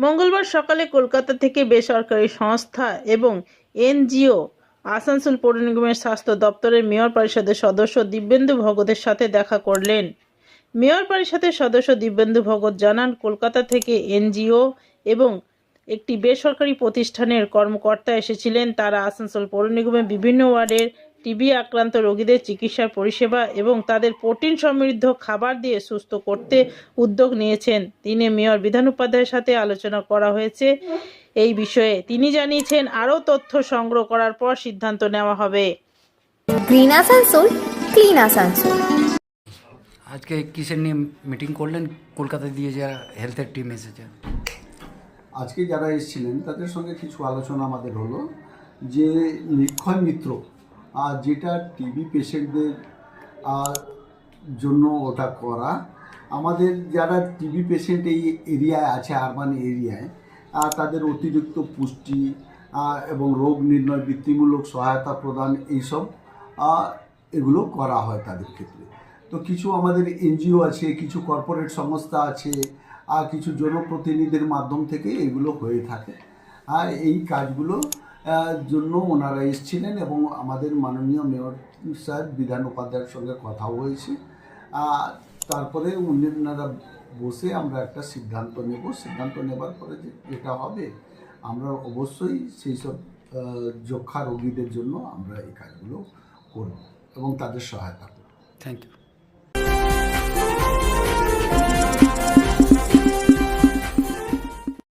মঙ্গলবার সকালে কলকাতা থেকে বেসরকারি সংস্থা এবং এনজিও আসানসোল পৌর নিগমের স্বাস্থ্য দপ্তরের মেয়র পরিষদের সদস্য দিব্যেন্দু ভগতের সাথে দেখা করলেন। মেয়র পরিষদের সদস্য দিব্যেন্দু ভগত জানান, কলকাতা থেকে এনজিও এবং একটি বেসরকারি প্রতিষ্ঠানের কর্মকর্তা এসেছিলেন। তারা আসানসোল পৌর নিগমের বিভিন্ন ওয়ার্ডের টিবি আক্রান্ত রোগীদের চিকিৎসার পরিষেবা এবং তাদের প্রোটিন সমৃদ্ধ খাবার দিয়ে সুস্থ করতে উদ্যোগ নিয়েছেন। তিনি মেয়র বিধান উপাধ্যায়ের সাথে আলোচনা করা হয়েছে। এই বিষয়ে তিনি জানিয়েছেন আরও তথ্য সংগ্রহ করার পর সিদ্ধান্ত নেওয়া হবে। Green Asansol clean Asansol. আজকে কিসের নিয়ে মিটিং করলেন? কলকাতা দিয়ে যা হেলথের টিম এসেছে। আজকে যারা এসেছিলেন তাদের সঙ্গে কিছু আলোচনা আমাদের হলো। যে নিক্ষয় মিত্র আর যেটা টিবি পেশেন্টদের জন্য ওটা করা। আমাদের যারা টিবি পেশেন্ট এই এরিয়ায় আছে আরবান এরিয়ায় তাদের অতিরিক্ত পুষ্টি এবং রোগ নির্ণয়, বৃত্তিমূলক সহায়তা প্রদান এইসব এগুলো করা হয় তাদের ক্ষেত্রে। তো কিছু আমাদের এনজিও আছে, কিছু কর্পোরেট সংস্থা আছে, আর কিছু জনপ্রতিনিধিদের মাধ্যম থেকে এগুলো হয়ে থাকে। আর এই কাজগুলো জন্য ওনারা এসেছিলেন এবং আমাদের মাননীয় মেয়র স্যার, বিধান উপাধ্যায়ের সঙ্গে কথা হয়েছে। তারপরে ওনারা বসে আমরা একটা সিদ্ধান্ত নেব। সিদ্ধান্ত নেবার পরে যে যেটা হবে, আমরা অবশ্যই সেই সব যক্ষা রোগীদের জন্য আমরা এই কাজগুলো করব এবং তাদের সহায়তা করব। Thank you